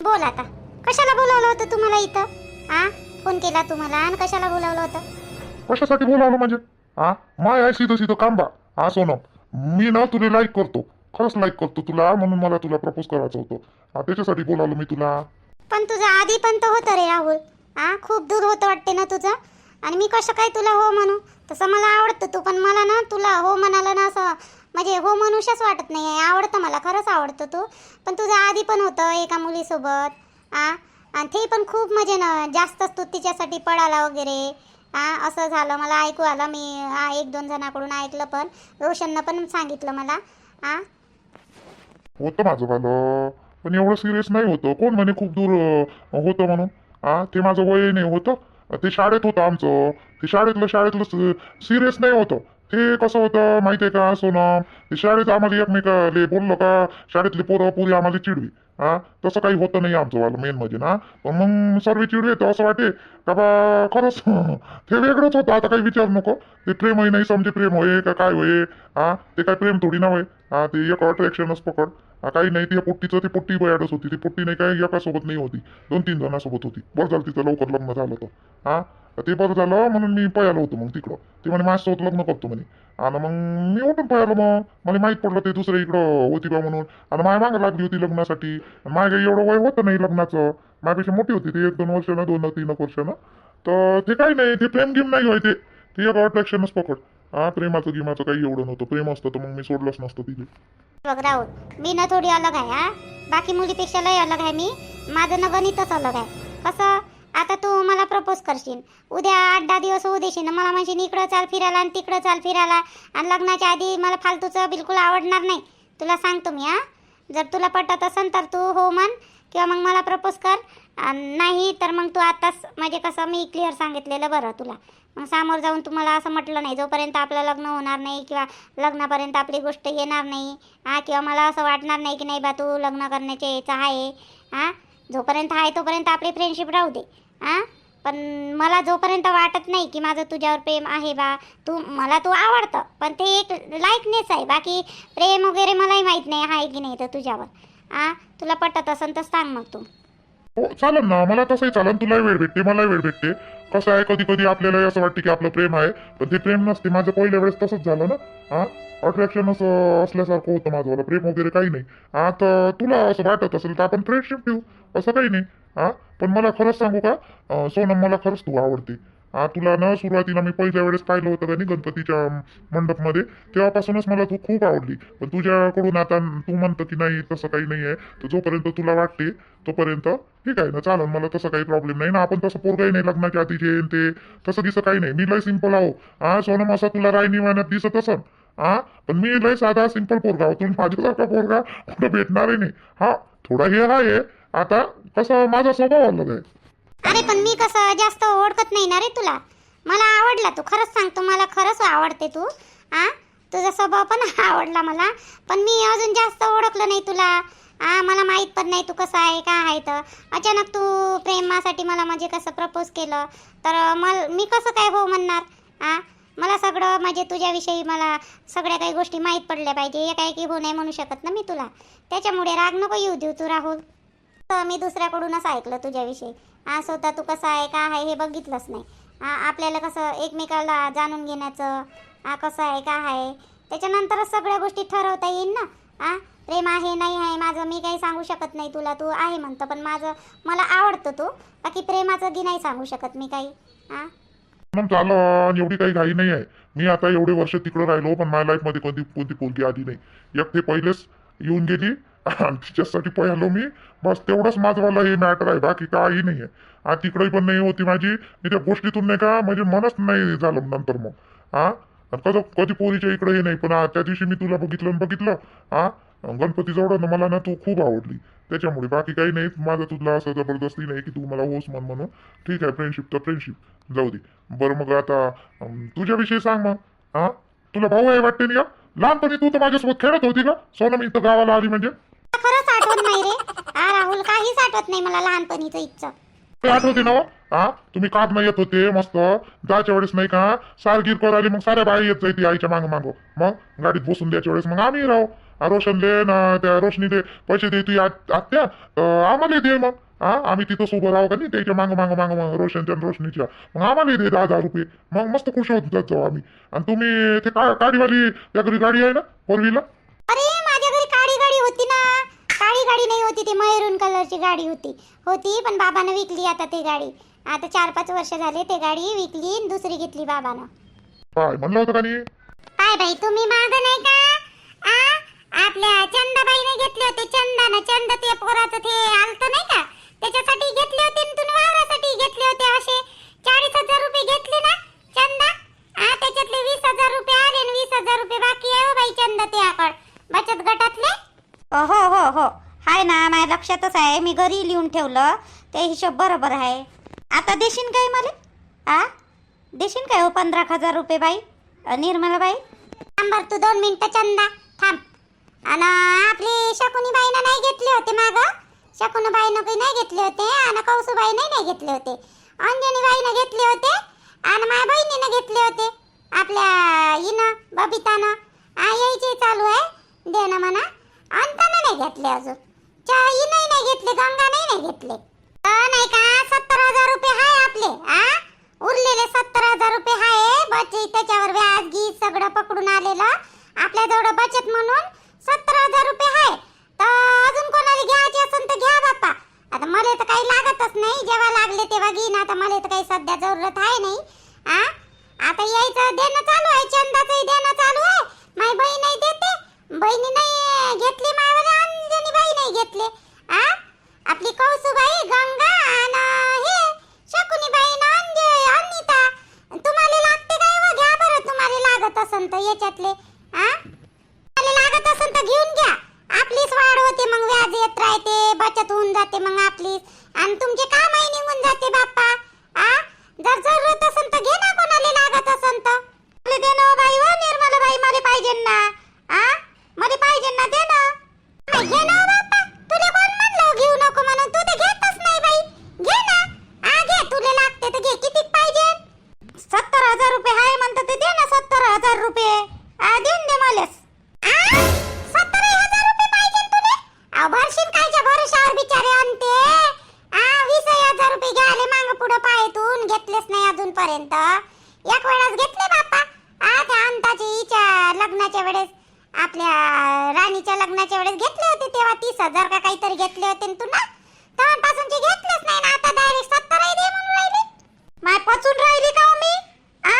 बोल आता. कशाला बोलावलं होतं तुम्हाला इथं? आ? फोन केला तुम्हाला आणि कशाला बोलावलं होतं? कशासाठी बोलावलं म्हणजे? हा माय आहे सीधं सीधं कांबा. हा सोनम मी ना तुला लाईक करतो. खरंच लाईक करतो तुला म्हणून मला तुला प्रपोज करायचं होतं. हा त्याच्यासाठी बोलावलं मी तुला. पण तुझं आधी पण तर होतं रे राहुल. आ खूप दूर होतं वाटते ना तुझं. आणि मी कसं काय तुला हो म्हणू? तसं मला आवडतं तू पण मला ना तुला हो म्हणाला ना असं म्हणजे हो मनुष्यच वाटत नाही आहे आवडतं मला खरंच आवडतं तू. पण तुझं आधी पण होतं एका मुलीसोबत आ? आणि ते पण खूप म्हणजे ना जास्तच तू तिच्यासाठी पळाला वगैरे आ? असं झालं मला ऐकू आलं. मी आ, एक दोन जणाकडून ऐकलं पण रोशननं पण सांगितलं मला आ? होतं माझं झालं पण एवढं सिरियस नाही होतं. कोण म्हणे खूप दूर अं, होतं म्हणून? हा ते माझं वय नाही होतं. ते शाळेत होतं आमचं. ते शाळेतलं शाळेतलं सिरियस नाही होतं. ते कसं होतं? माहिती आहे का सोनम ते शाळेत आम्हाला एकमेकाले बोललो का शाळेतले पोरं पुरी आम्हाला चिडवी. हा? तसं काही होतं नाही आमचं वालं मेन म्हणजे ना? पण मग सर्व चिडवे तर असं वाटे का बा खरंच ते वेगळंच होतं. आता काही विचार नको. ते प्रेमही नाही समजे प्रेम होय का काय होय? हा? ते काय प्रेम थोडी ना होय? हा ते एक अट्रॅक्शनच पकड. काही नाही ती पोट्टीचं ती पोट्टी बयाडच होती. ती पोट्टी नाही काय एकासोबत नाही होती. दोन तीन जणांसोबत होती. बरं झालं तिचं लवकर लग्न झालं होतं हा? ते बरं झालं म्हणून मी पळालो होतो मग तिकडं. ते म्हणे माझ्यासोबत लग्न करतो म्हणे. आणि मग मी उठून पळालो मग. मला माहीत पडलं ते दुसरं इकडं होती बा म्हणून. आणि माय मागं लागली होती लग्नासाठी. माझ्या एवढं वय होतं नाही लग्नाचं. माझ्यापेक्षा मोठी होती ती एक दोन वर्षानं दोन तीन वर्षानं. तर ते काही नाही ते प्रेम गेम नाही होय ते ते एक अट्रॅक्शनच पकड. हा प्रेमाचं गिमाचं काही एवढं नव्हतं. प्रेम असतं तर मग मी सोडलंच नसतं तिथे. बघ राहुल मी ना थोडी अलग आहे हा. बाकी मुलीपेक्षा लय अलग आहे मी. माझं ना गणितच अलग आहे. कसं? आता तू मला प्रपोज करशील. उद्या आठ दहा दिवस होऊ देशील ना. मला म्हणशील इकडं चाल फिरायला आणि तिकडं चाल फिरायला. आणि लग्नाच्या आधी मला फालतूचं बिलकुल आवडणार नाही. तुला सांगतो मी हा. जर तुला पटत असेल तर तू हो म्हण किंवा मग मला प्रपोज कर. आणि नाही तर मग तू आताच म्हणजे कसं मी क्लिअर सांगितलेलं बरं तुला. मग समोर जाऊन तुम्हाला असं म्हटलं नाही जोपर्यंत आपलं लग्न होणार नाही किंवा लग्नापर्यंत आपली गोष्ट येणार नाही हा किंवा मला असं वाटणार नाही की नाही बा तू लग्न करण्याच्या याचं आहे हा. जोपर्यंत आहे तोपर्यंत आपली फ्रेंडशिप राहू दे. हा? पण मला जोपर्यंत वाटत नाही की माझं तुझ्यावर प्रेम आहे बा तू मला तू आवडतं. पण ते एक लाईकनेस आहे. बाकी प्रेम वगैरे मलाही माहीत नाही आहे की नाही तर तुझ्यावर. आ तुला पटत असेल तर सांग मग तू. हो चालेल ना मला तसंही चालेल तुलाही वेळ भेटते मलाही वेळ भेटते. कसं आहे कधी कधी आपल्याला असं वाटतं की आपलं प्रेम आहे पण ते प्रेम नसते. माझं पहिल्या वेळेस तसंच झालं ना. हा? अट्रॅक्शन असं असल्यासारखं होतं माझं मला प्रेम वगैरे काही नाही. हा तर तुला असं वाटत असेल तर आपण फ्रेंडशिप ठेवू. असं काही नाही. हा? पण मला खरंच सांगू का? सोनम मला खरंच तू आवडते. हा तुला ना सुरुवातीला मी पहिल्या वेळेस पाहिलं होतं का नाही गणपतीच्या मंडपमध्ये? तेव्हापासूनच मला तू खूप आवडली. पण तुझ्याकडून आता तू म्हणतं की नाही तसं काही नाही आहे तर जोपर्यंत तुला वाटते तोपर्यंत ठीक आहे ना चालेल मला तसं काही प्रॉब्लेम नाही. ना आपण तसं पोरगाही नाही लग्नाच्या आधी जे ते तसं दिसं काही नाही. मी लय सिंपल आहो. हा सोनम असा तुला रायनी वाण्यात दिसत असन? हा पण मी लय साधा सिंपल पोरगा आहो. तुम्ही माझ्यासारखा पोरगा कुठं भेटणारही नाही. हा थोडा हे आहे आता कसं माझा स्वभाव अलग आहे. अरे पण मी कसं जास्त ओळखत नाही ना रे तुला. मला आवडला तू खरंच सांगतो मला खरंच आवडते तू. आ? तुझा स्वभाव पण आवडला मला. पण मी अजून जास्त ओळखलं नाही तुला. आ मला माहीत पण नाही तू कसं आहे का आहे तर. अचानक तू प्रेमासाठी मला म्हणजे कसं प्रपोज केलं. तर मल मी कसं काय हो म्हणणार? आ? मला सगळं म्हणजे तुझ्याविषयी मला सगळ्या काही गोष्टी माहीत पडल्या पाहिजे. एकाएकी हो नाही म्हणू शकत ना मी तुला. त्याच्यामुळे राग नको येऊ देऊ तू राहुल. तर मी दुसऱ्याकडूनच ऐकलं तुझ्याविषयी. हा स्वतः तू कसा आहे का आहे हे बघितलंच नाही. आपल्याला कसं एकमेकाला जाणून घेण्याचं हा कसं आहे का आहे त्याच्यानंतरच सगळ्या गोष्टी ठरवता येईल ना. आ प्रेम आहे नाही आहे माझं मी काही सांगू शकत नाही तुला तू आहे म्हणतं पण माझं मला आवडतं तू. बाकी प्रेमाचं गी नाही सांगू शकत मी काही. आ मग एवढी काही घाई नाही आहे. मी आता एवढे वर्ष तिकडं राहिलो पण माझ्या लाईफमध्ये कधी कोणती पोलगी आली नाही. एक ते पहिलेच येऊन गेली तिच्यासाठी पळालो मी बस तेवढंच माझवाला हे मॅटर आहे बाकी काही नाही आहे हा तिकडे पण नाही होती माझी मी त्या गोष्टीतून नाही का म्हणजे मनच नाही झालं नंतर मग. हा कसं कधी पोरीच्या इकडे हे नाही पण त्या दिवशी मी तुला बघितलं आणि बघितलं. हा गणपती जवळ मला ना तू खूप आवडली. त्याच्यामुळे बाकी काही नाही माझं तुला असं जबरदस्ती नाही की तू मला होस म्हण म्हणून. ठीक आहे फ्रेंडशिप तर फ्रेंडशिप जाऊ दे. बरं मग आता तुझ्याविषयी सांग मग. हा तुला भाऊ आहे वाटते ना लहानपणी तू तर माझ्यासोबत खेळत होती का? सोनम इथं गावाला आली म्हणजे? राहुल काहीच आठवत नाही मला लहानपणीचं इच्छा ते आठवते ना हो? हा? तुम्ही कात नाही येत होते मस्त. जायच्या वेळेस नाही का सारगीर करायला मग साऱ्या बाई येत जायती आईच्या मागं मागं. मग गाडीत बसून द्यायच्या वेळेस मग आम्ही राहू. रोशनले ना त्या रोशनी दे पैसे दे तुझी आत- आत्या तर आम्हाला दे मग. हा? आम्ही तिथं उभं राहू का नाही त्याच्या मागं मागं मागं मागं रोशनच्या आणि रोशनीच्या. मग आम्हाला दे दहा हजार रुपये. मग मस्त खुश होत जाऊ आम्ही. आणि तुम्ही ते का गाडीवाली त्या घरी गाडी आहे ना फोर व्हीलर अरे माझ्या घरी काळी गाडी होती ना काळी गाडी नाही होती ती मरून कलरची गाडी होती. होती पण बाबानं विकली आता ती गाडी. आता चार पाच वर्ष झाले ते गाडी विकली आणि दुसरी घेतली बाबानं. काय म्हणलं होतं का नाही? काय बाई तुम्ही माग नाही का? आ? आपल्या चंदाबाईने घेतले होते चंदानं. चंद ते पोराचं ते आलत नाही का? त्याच्यासाठी घेतले होते आणि तुम्ही वावरासाठी घेतले होते असे. चाळीस हजार रुपये घेतले ना चंदा? आ त्याच्यातले वीस हजार रुपये आले आणि वीस हजार रुपये बाकी आहे हो बाई चंद ते आकड. बचत गटातले? हो हो हो. आहे ना माझ्या लक्षातच आहे. मी घरी लिहून ठेवलं. ते हिशोब बरोबर आहे. आता देशील काय मला? आ? देशील काय हो पंधरा हजार रुपये बाई? निर्मला बाई? थांबर तू दोन मिनटं चंदा. थांब. आणि आपली शकुनी बाईनं नाही घेतले होते माग? शकुनी बाईनं काही नाही घेतले होते आणि कौसुबाईने नाही घेतले होते. अंजनी बाईनं घेतले होते आणि माझ्या बहिणीनं घेतले होते. आपल्या हिनं बबितानं. यायचे चालू आहे. देणं म्हणा. अंतानं नाही घेतले अजून. चा हिनंही नाही घेतले गंगा नाही घेतले. नाही का सत्तर हजार रुपये आहे आपले आ? उरलेले सत्तर हजार रुपये आहे बचत त्याच्यावर व्याज गीत सगळं पकडून आलेलं. आपल्या जवळ बचत म्हणून सत्तर हजार रुपये आहे तर अजून कोणाला घ्यायचे असेल तर घ्या बाप्पा. आता मला तर काही लागतच नाही. जेव्हा लागले तेव्हा घेईन. आता मला तर काही सध्या जरूरत आहे नाही. आ? आता यायचं देणं चालू आहे. चंदाचंही देणं चालू आहे. माझी बहीण नाही देते. बहिणी नाही घेतली मावाला अंजनी बाई नाही घेतले. आ? आपली कौसुबाई गंगा आणि हे शकुनी बाई अंजे अनिता. तुम्हाला लागते काय व? घ्या बरं तुम्हाला लागत असन तर याच्यातले. आ? तुम्हाला लागत असन तर घेऊन घ्या. आपलीच वाढ होते मग व्याज येत राहते बचत होऊन जाते मग आपलीच. आणि तुमचे कामही निघून जाते बाप्पा. आ? जर जरूरत लग्नाच्या वेळेस आपल्या राणीच्या लग्नाच्या वेळेस घेतले होते तेव्हा तीस हजार का काहीतरी घेतले होते तू ना तेव्हापासूनचे घेतलेच नाही ना आता डायरेक्ट सत्तर दे म्हणून राहिली. माय पचून राहिली का हो मी? आ?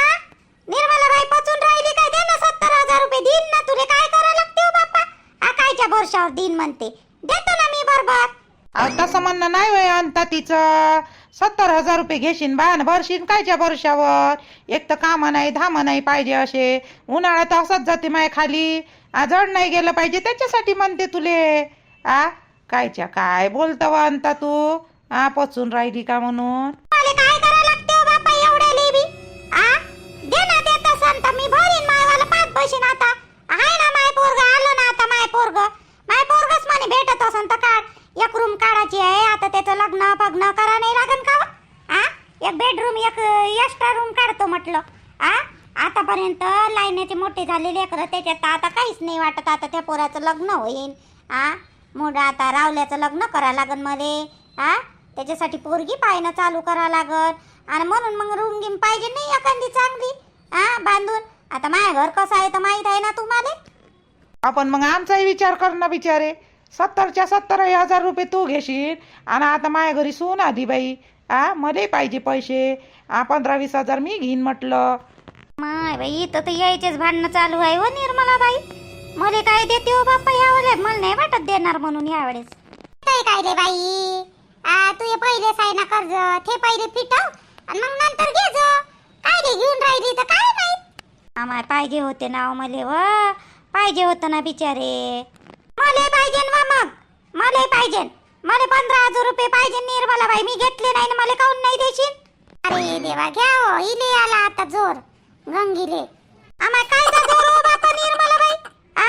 निर्मला बाई पचून राहिली काय? दे ना सत्तर हजार रुपये देईन ना तुले. काय करा लागते हो बाप्पा? आ कायच्या भरशावर दिन म्हणते. देतो ना मी बरोबर तसं म्हणणं नाही वय आणता तिचं. सत्तर हजार रुपये घेशीन बाण भरशीन कायच्या वर्षावर एक तर कामं नाही धामं नाही पाहिजे असे. उन्हाळ्यात असंच जाते माय खाली. आ, जड नाही गेलं पाहिजे त्याच्यासाठी म्हणते तुले. आ कायच्या काय बोलतं वा आणता तू? आ पचून राहिली का म्हणून? मला काय लागते हो एवढ्या लेबी आ? दे ना देत तर मी भरीन मायवाला पाच बशीन आता. आहे ना माय पोरग आलं ना आता माय पोरग. माय पोरगच म्हणे भेटत असन तर काढ. एक रूम काढायची आहे. आता त्याचं लग्न पग्न करा नाही लागन का आ? एक बेडरूम एक एक्स्ट्रा रूम काढतो म्हटलं. आ? आतापर्यंत लाईनाचे मोठे झाले लेकरं. त्याच्यात तर आता काहीच नाही वाटत. आता त्या पोराचं लग्न होईल आ? मोड आता रावल्याचं लग्न करा लागनमध्ये आ? त्याच्यासाठी पोरगी पाहणं चालू करा लागन. आणि म्हणून मग रूम गिम पाहिजे नाही एखादी चांगली. आ? बांधून. आता माझ्या घर कसं आहे तर माहीत आहे ना तुम्हाला? आपण मग आमचाही विचार कर ना बिचारे. सत्तरच्या सत्तर हजार रुपये तू घेशील. आणि आता माझ्या घरी सून आधी बाई. आ मलाही पाहिजे पैसे. आ पंधरा वीस हजार मी घेईन म्हटलं. माय बाई इथं तर यायचेच भांडणं चालू आहे व निर्मला बाई. मला काय देते हो बाप्पा यावेळेस मला नाही वाटत देणार म्हणून यावेळेस काय काय रे बाई? आ तू हे पहिले साय ना कर्ज ते पहिले फिटव आणि मग नंतर घे जो. काय रे घेऊन राहिली तर काय माहीत? आम्हाला पाहिजे होते ना मले व. पाहिजे होतं ना बिचारे. मले पाहिजे ना मग मले पाहिजे. मला पंधरा हजार रुपये पाहिजे निर्मला बाई. मी घेतले नाही ना मला काऊन नाही देशील? अरे देवा घ्या हो. इले आला आता जोर. गंगीले. आम्हा काय जा जोर हो बापा निर्मला बाई? आ?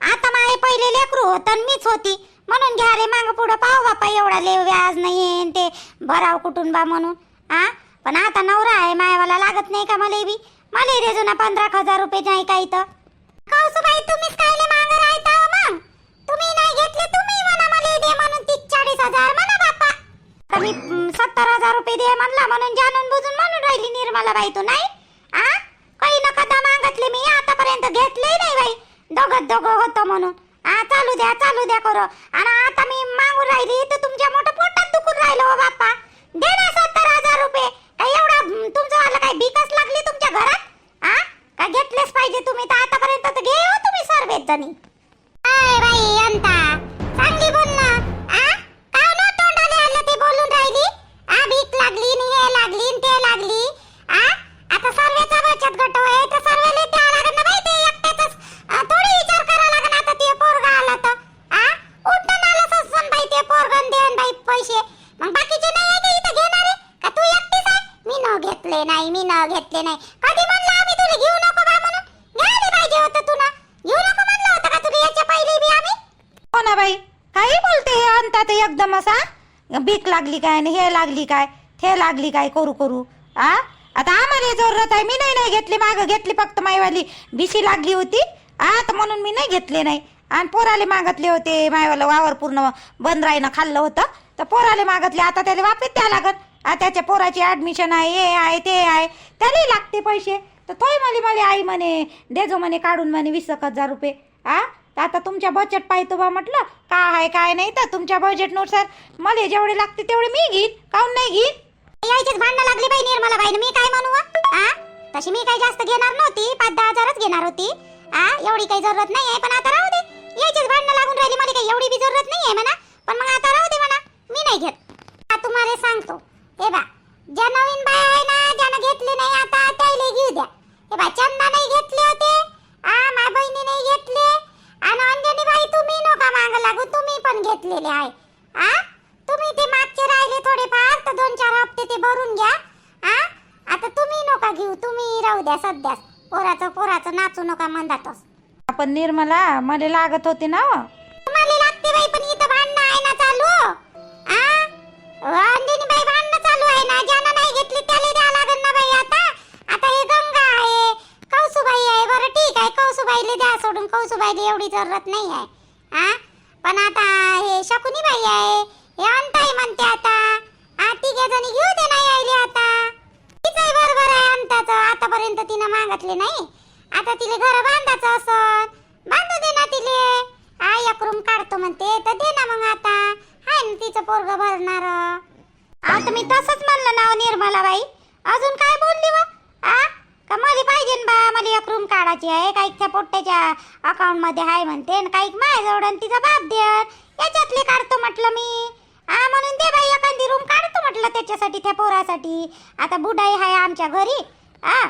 आता माय पहिले लेकरू होतं मीच होती. म्हणून घ्या रे मांग पुढं पाहू बापा एवढा ले व्याज नाही ते भराव कुटुंबा म्हणून. आ? पण आता नवरा आहे मायवाला लागत नाही का मला बी? मला रे जुना पंधरा हजार रुपये नाही काही तर कौसुबाई तुम्हीच काय माग तुम्ही नाही घेतले तुम्ही म्हणा मला दे म्हणून तीस चाळीस हजार म्हणा बापा तर सत्तर हजार रुपये दे म्हणला म्हणून जाणून बुजून म्हणून राहिली निर्मला बाई तू नाही. आ? काही न कदा मागतले मी आतापर्यंत घेतले नाही बाई. दोघं दोघं होतं म्हणून. आ चालू द्या चालू द्या करो. आणि आता मी मागून राहिली तर तुमच्या मोठं पोटात दुखून राहिलं हो बाप्पा. दे ना सत्तर हजार रुपये. काय एवढा तुमचं आलं काय बिकस लागली तुमच्या घरात? आ? का घेतलेच पाहिजे तुम्ही तर आतापर्यंत तर घे हो तुम्ही सर्वेत जणी घेतले नाही मी न घेतले नाही. कधी म्हणलं आम्ही तुला घेऊन नको बा म्हणून घ्यायला पाहिजे होतं तू ना घेऊ नको म्हणलं होतं का तुला याच्या पहिले बी आम्ही हो ना बाई काही बोलते हे अंतात एकदम असा? भीक लागली काय आणि हे लागली काय? ते लागली काय? करू करू. आ? आता आम्हाला जरूरत आहे. मी नाही नाही घेतली मागं. घेतली फक्त माईवाली बिशी लागली होती. आता तर म्हणून मी नाही घेतले नाही. आणि पोराले मागतले होते. मायवाला वावर पूर्ण बंद राहीनं खाल्लं होतं. तर पोराले मागतले. आता त्याला वापस द्या लागत. आ त्याच्या पोराची ऍडमिशन आहे हे आहे ते आहे. त्यालाही लागते पैसे. तर तोही मला मला आई म्हणे देजो म्हणे काढून म्हणे वीस एक हजार रुपये. आ? तर आता तुमच्या बजेट पाहिजे बा म्हटलं काय आहे काय नाही तर तुमच्या बजेटनुसार मला जेवढे लागते तेवढे मी घेईन काऊन नाही घेईन? यायचीच भांडणं लागली बाई निर्मला बाई मी काय म्हणू आ? तशी मी काही जास्त घेणार नव्हती पाच दहा हजारच घेणार होती. आ? एवढी काही जरूरत नाही आहे पण आता राहू दे. यायचीच भांडणं लागून राहिली मला काही एवढी बी जरूरत नाही आहे म्हणा. पण मग आता राहू दे म्हणा. मी नाही घेत. तुम्हाला सांगतो. हे बा ज्या नवीन बाय आहे ना ज्यानं घेतले नाही आता त्याला घेऊ द्या. हे बा चंदा नाही घेतले होते. आ माझ्या बहिणी नाही घेतले. आणि अंजनी बाई तुम्ही नका माग लागू तुम्ही पण घेतलेले आहे. आ? तुम्ही ते मागचे राहिले थोडेफार तर दोन चार हप्ते ते भरून घ्या. आ? आता तुम्ही नका घेऊ तुम्ही राहू द्या सध्याच पोराचं पोराचं नाचू नका म्हणतातच आपण निर्मला मला लागत होते ना हो. तुम्हाला लागते बाई आहे द्या सोडून कौसुबाईला एवढी जरूरत नाही आहे. आ? पण आता हे शकुनी बाई आहे हे अंताई म्हणते आता. आ तिघे जणी घेऊ दे नाही आईले आता. तिचंही बरोबर आहे अंताचं आतापर्यंत तिनं मागितले नाही. आता तिले घर बांधायचं असत बांधू दे ना तिले. आ एक रूम काढतो म्हणते तर दे ना मग आता. हाय ना तिचं पोरग भरणार. आता मी तसंच म्हणलं नाव निर्मला बाई अजून काय बोलली वा? आ? का मला पाहिजे ना बा मला एक रूम काढायची आहे काही त्या पोट्ट्याच्या अकाउंटमध्ये आहे म्हणते आणि काही माझ्याजवळ आणि तिचा बाप दे याच्यातले काढतो म्हटलं मी. हा म्हणून दे बाई एखादी रूम काढतो म्हटलं त्याच्यासाठी त्या पोरासाठी. आता बुडाई आहे आमच्या घरी. हा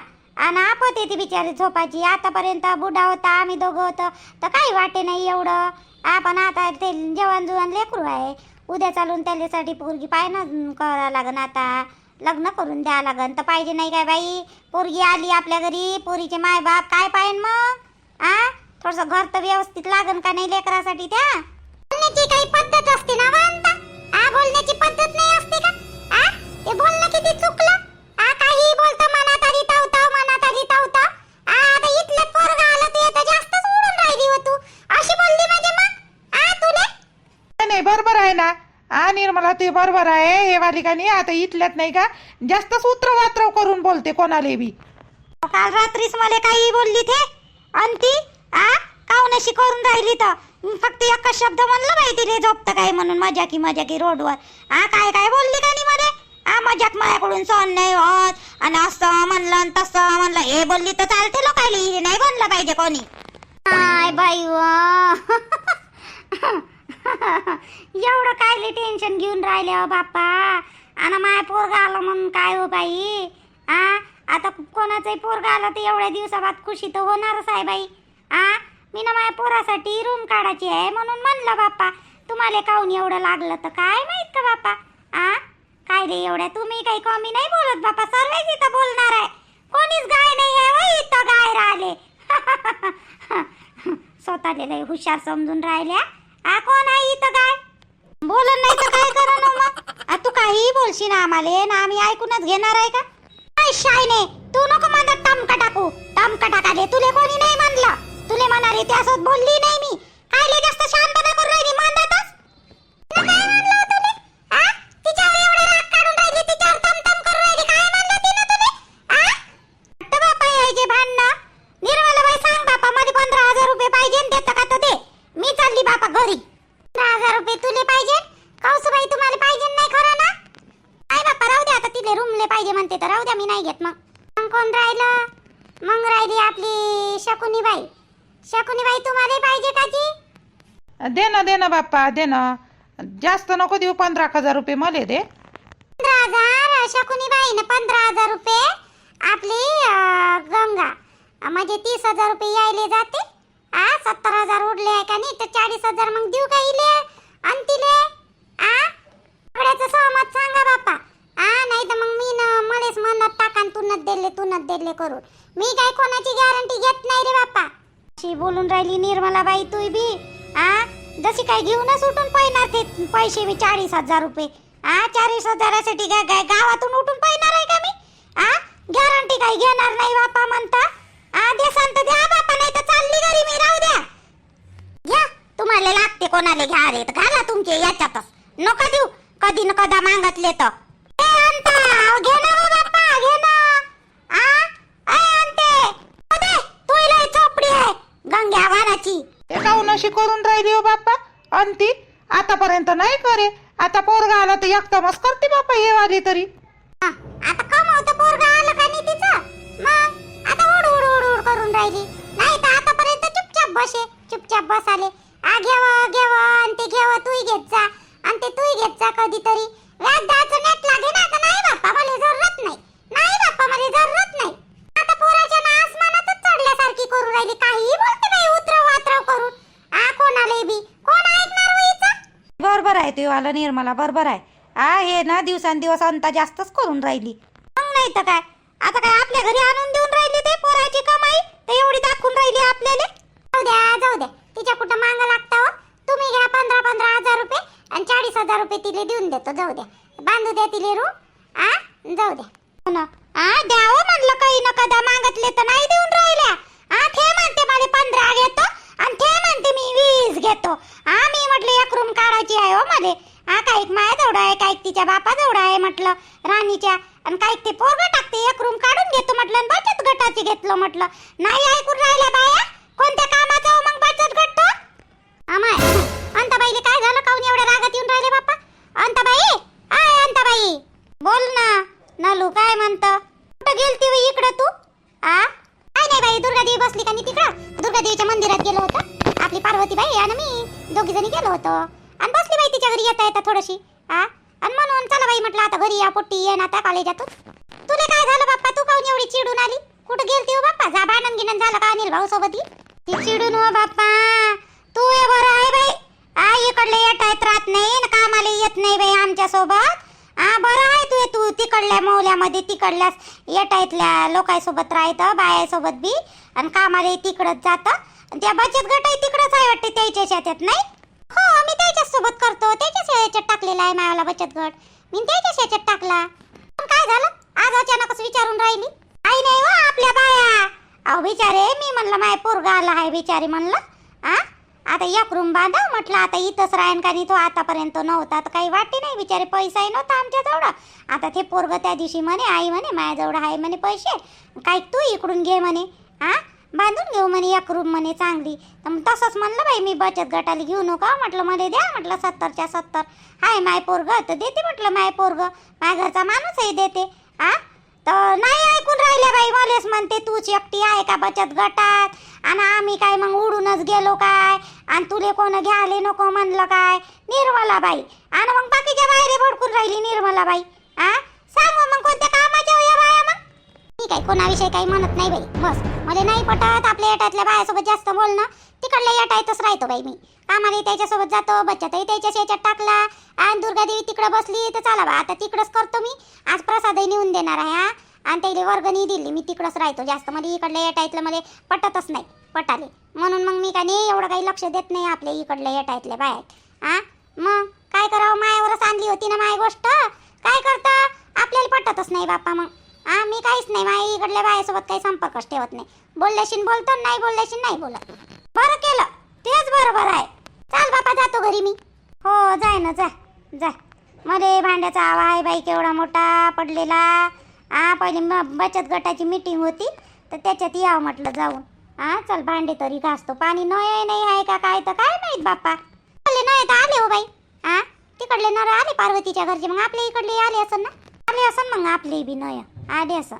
आणि आपत येते बिचारी झोपायची. आतापर्यंत बुडा होता आम्ही दोघं होतं. तर काही वाटे नाही एवढं. आपण आता ते जेवण जुवण लेकरू आहे. उद्या चालून त्याच्यासाठी पोरगी पाहिजे करावं लागन आता. लग्न करून द्या लागन. तर पाहिजे नाही काय बाई? पोरगी आली आपल्या घरी पोरीचे माय बाप काय पाहिजे मग? आ? थोडस घर तर व्यवस्थित लागन का नाही लेकरासाठी त्या? बोलण्याची काही पद्धत असते ना आ बोलण्याची पद्धत नाही असते का? आ? ते बोलणं किती चुकलं. ते बरोबर आहे हे वाली का नाही आता इथल्यात नाही का? जास्त सूत्र वात्र करून बोलते कोणाला बी. काल रात्रीच मला काही बोलली ते. अंती आ काऊन अशी करून राहिली तर. मी फक्त एकच शब्द म्हणलं बाई तिने झोपतं काय म्हणून मजाकी मजाकी रोडवर. आ काय काय बोलली का नाही मध्ये आ मजाक माझ्याकडून सहन नाही होत. आणि असं म्हणलं आणि तसं म्हणलं. हे बोलली तर चालते लोकायला हे नाही बोललं पाहिजे कोणी. काय बाई एवढं कायले टेन्शन घेऊन राहिले हो बाप्पा? आणि माय पोरगा आलं म्हणून काय हो बाई? आ? आता कोणाचंही पोरगा आलं तर एवढ्या दिवसाबाद खुशी तर होणारच आहे बाई. आ? मी ना माझ्या पोरासाठी रूम काढायची आहे म्हणून म्हणलं बाप्पा तुम्हाला काहून एवढं लागलं तर काय माहीत का बाप्पा? आ? काय रे एवढ्या तुम्ही काही कमी नाही बोलत बाप्पा सर्वच इथं बोलणार आहे. कोणीच गाय नाही आहे हो इथं गाय राहिले. स्वतःले लय हुशार समजून राहिल्या. आ कोण आहे इथं काय? बोलत नाही तर काय करा ना मग? आ, तू काही बोलशील ना आम्हाला ना आम्ही ऐकूनच घेणार आहे का? काय शायने तू नको म्हणत टमका टाकू. टमका टाकाले तुले कोणी नाही म्हणलं. तुले म्हणाले असं बोलली नाही मी. कायले जास्त शांतता करून राहिली मंदातच तिनं काय म्हणलं हो तुले? आ? तिच्यावर एवढा राग काढून राहिली, तिच्यावर तमतम करून राहिली. काय म्हणलं तिनं तुले? आ? वाटतं बापा यायचे भांडणं. निर्मलाबाई सांग बापा मध्ये पंधरा हजार रुपये पाहिजे न देतं का तर दे मी चालली बापा घरी पंधरा हजार रुपये तुले पाहिजे कौसुबाई तुम्हाला पाहिजे नाही खरं ना काय बापा राहू द्या आता तिथे रूमले पाहिजे म्हणते तर राहू द्या मी नाही घेत मग. मग कोण राहिलं? मग राहिली आपली शकुनीबाई. शकुनीबाई तुम्हाला पाहिजे का जी? दे ना दे ना बाप्पा दे ना. जास्त नको देऊ पंधरा हजार रुपये मले दे. पंधरा हजार? शकुनीबाई ना पंधरा हजार रुपये आपली अं, गंगा. अं, म्हणजे तीस हजार रुपये यायले जाते. आ सत्तर हजार उरले आहे का नाही? तर चाळीस हजार मग देऊ का इले? आणि तिले? आ? सगळ्याचं सहमत सांगा बापा हा नाही तर मग मी न मलेच म्हणत टाकान तू नच दिले तूनच दिले करून. मी काय कोणाची गॅरंटी घेत नाही रे बापा अशी बोलून राहिली निर्मला बाई तू बी. आ जशी काय घेऊनच उठून पाहिणार ते पैसे मी चाळीस हजार रुपये. आ चाळीस हजारासाठी काय काय गावातून उठून पाहिणार आहे का मी? आ गॅरंटी काही घेणार नाही बापा म्हणता? आ दे सांगतो द्या बापा नाही तर चालली घरी मी राहू द्या. घ्या तुम्हाला लागते कोणाला घ्या रे तर घाला तुमचे याच्यातच. नका देऊ. कधी न कदा मागतले तर करून राहिली हो बाप्पा अंती आतापर्यंत नाही करे आता पोरगा आला तर एकदमच करते बाप्पा हे वाली तरी आता कमवतं पोरगा आलं का नाही तिचं मग आता उड उड उड उड करून राहिली नाही तर आतापर्यंत चुपचाप बसे चुपचाप बसाले आ घेव घेव आणि ते घेव तूही घेत जा आणि ते तूही घेत जा कधीतरी व्याज द्यायचं नेट लागे ना तर नाही बाप्पा मला जरूरत नाही. नाही बाप्पा मला जरूरत नाही. आता पोराच्या ना आसमानातच चढल्यासारखी करून राहिली. काही बोलते बाई उतरव वात्रव करून. आ कोणाला बी? कोण ऐकणार हिचं? बरोबर आहे ते वाला निर्मला बरोबर आहे. आ हे ना दिवसांदिवस अंता जास्तच करून राहिली. मग नाही तर काय? आता काय आपल्या घरी आणून देऊन राहिली ते पोराची कमाई? ते एवढी दाखवून राहिली आपल्याला? जाऊ द्या जाऊ द्या. तिच्या कुठं मांग लागता हो तुम्ही घ्या पंधरा पंधरा हजार रुपये आणि चाळीस हजार रुपये तिले देऊन देतो. जाऊ द्या बांधू द्या तिले रू. आ? जाऊ द्या हो ना. आ? द्यावं म्हणलं काही न कदा. मागतले तर नाही देऊन राहिल्या. आ? थे म्हणते मला पंधरा घेतो आणि थे म्हणते मी वीस घेतो. आ? मी म्हटलं एक रूम काढायची आहे हो मध्ये. हा काही माया जवळ आहे काही तिच्या बापा जवळ आहे म्हटलं राणीच्या. आणि काही ते पोरग टाकते एक रूम काढून घेतो म्हटलं बचत गटाची घेतलं म्हटलं. नाही ऐकून राहिल्या बाया? कोणत्या कामाचं हो मग बचत गट तो? अंताबाईले काय झालं? काऊन एवढ्या रागात येऊन राहिले बाप्पा? अंताबाई! आय अंताबाई! बोल ना. नलू काय म्हणत? कुठं गेलती इकडं तू? आ? काय नाही बाई दुर्गादेवी बसली का नाही तिकडं? दुर्गादेवीच्या मंदिरात गेलो होतो. आपली पार्वतीबाई आणि मी दोघी जणी गेलो होतो. आणि बसली बाई तिच्या घरी येता येता थोडीशी. आ? आणि म्हणून चला बाई म्हटलं आता घरी या पोट्टी ये ना आता कॉलेजातून तुला काय झालं बाप्पा? तू काऊन एवढी चिडून आली? कुठं गेलती हो बाप्पा? जा भांडण गिणन झालं का अनिल भाऊ सोबत ती चिडून हो बाप्पा. तू ये बरं आहे बाई. आ इकडले येत राहत नाही ना कामाला येत नाही बाई आमच्यासोबत आ बरं आहे तू तू तिकडल्या मौल्यामध्ये तिकडल्या येटायतल्या लोकांसोबत राहतं बायासोबत बी आणि कामाला तिकडच जातं. त्या बचत गटही तिकडच आहे वाटते त्याच्या शेतात नाही? हो मी त्याच्याच सोबत करतो त्याच्याच याच्यात टाकलेला आहे मायाला बचत गट. मी त्याच्याच याच्यात टाकला. पण काय झालं? आज अचानकच विचारून राहिली. आई नाही हो आपल्या बाया. अहो बिचारे मी म्हणलं माय पोरगा आला आहे बिचारी म्हणलं. आ? आता एक रूम बांधा म्हटलं. आता इथंच राहीन का नाही तो आतापर्यंत नव्हता. तर काही वाटते नाही बिचारे पैसाही नव्हता आमच्याजवळ. आता ते पोरग त्या दिवशी म्हणे आई म्हणे माझ्याजवळ आहे म्हणे पैसे. काय तू इकडून घे म्हणे आ? बांधून घेऊ म्हणे एक रूम म्हणे चांगली. तर तसंच म्हणलं बाई मी बचत गटाला घेऊ नका. म्हटलं मला द्या. म्हटलं सत्तरच्या सत्तर. हाय माय पोरग. तर देते. म्हटलं माय पोरग. माझ्या घरचा माणूसही देते. आ? तर नाही ऐकून राहिले बाई तेच म्हणते तूच एकटी आहे का बचत गटात? आणि आम्ही काय मग उडूनच गेलो काय? आणि तुले कोण घ्याले नको म्हणलं काय? निर्मला बाई आणि मग बाकीच्या बाहेर भडकून राहिली निर्मला बाई आ? सांग मग कोणत्या कामाच्या या बाया मग? मी काय कोणाविषयी काही म्हणत नाही बाई. बस. मला नाही पटत आपल्या येटातल्या बायासोबत जास्त बोलणं. तिकडल्या येटायतच राहतो बाई मी. कामाला त्याच्यासोबत जातो बच्चातही त्याच्या याच्यात टाकला. आणि दुर्गादेवी तिकडं बसली तर चला बा आता तिकडंच करतो मी. आज प्रसादही नेऊन देणार आहे हा आणि त्याला वर्गणी दिली. मी तिकडंच राहतो. जास्त मला इकडल्या येटायतलं मला पटतच नाही. पटाले. म्हणून मग मी काय नाही एवढं काही लक्ष देत नाही आपल्या इकडल्या येटायतल्या बायात हा मग काय करावं? मायावरच आणली होती ना माय गोष्ट? काय करता? आपल्याला पटतच नाही बाप्पा मग. हा मी काहीच नाही. माय इकडल्या बायासोबत काही संपर्कच ठेवत नाही. बोलल्याशी बोलतो नाही बोलल्याशी नाही बोलत. बरं केलं. तेच बरोबर आहे. चाल बापा जातो घरी मी. हो जाय ना जा. जा. मध्ये भांड्याचा आवा आहे बाई केवढा मोठा पडलेला. हा पहिले मग बचत गटाची मीटिंग होती तर त्याच्यात यावं म्हटलं जाऊन. हां चल भांडे तरी घासतो. पाणी नय नाही आहे का काय तर काय माहीत बाप्पा. आले नाही तर आले हो बाई. हां तिकडले नर आले पार्वतीच्या घरचे मग आपल्या इकडले आले असं ना? आले असं मग आपले बी नय आले असं